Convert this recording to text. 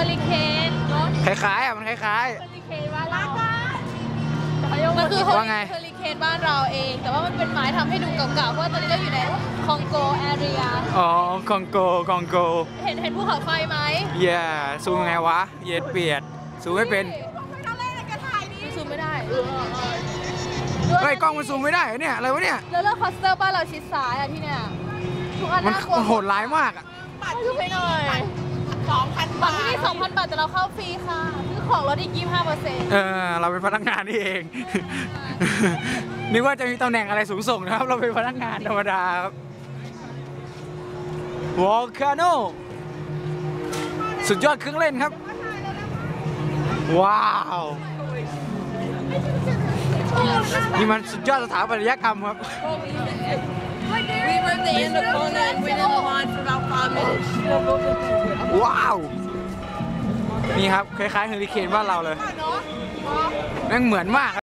มือนเฮอริเคนเนาะคล้ายๆอะมันคล้าย เฮอริเคนบ้านเรามันคือว่าไงเฮอริเคนบ้านเราเอง แต่ว่ามันเป็นไม้ทำให้ดูเก่าๆ เพราะว่าตอนนี้เราอยู่ในคองโกแอเรีย ๆ อ๋อกองโกกองโก เห็นเห็นภูเขาไฟไหมเย่ซูมยังไงวะ เย็ดเปียด ซูมไม่เป็นซูมไม่ได้เฮ้ย กล้องมันซูมไม่ได้เหรอเนี่ย อะไรวะเนี่ย แล้วเลือกคอสเตอร์บ้านเราชิดซ้ายอะที่เนี่ยทุกอันมันน่ากลัวมันโหดร้ายมากอะบัตรดูไปหน่อย เราเข้าฟรีค่ะซื้อของลดอีกยี่ห้าเปอร์เซ็นต์เออเราเป็นพนักงานนี่เอง นึกว่าจะมีตำแหน่งอะไรสูงส่งนะครับ เราเป็นพนักงานธรรมดาครับวอลคาโนสุดยอดเครื่องเล่นครับ ว้าวนี่มันสุดยอดสถาปัตยกรรมครับ We were at the end of Kona and waited in the line for about five minutes. ว้าว นี่ครับคล้ายๆเฮอริเคนบ้านเราเลยแม่งเหมือนมาก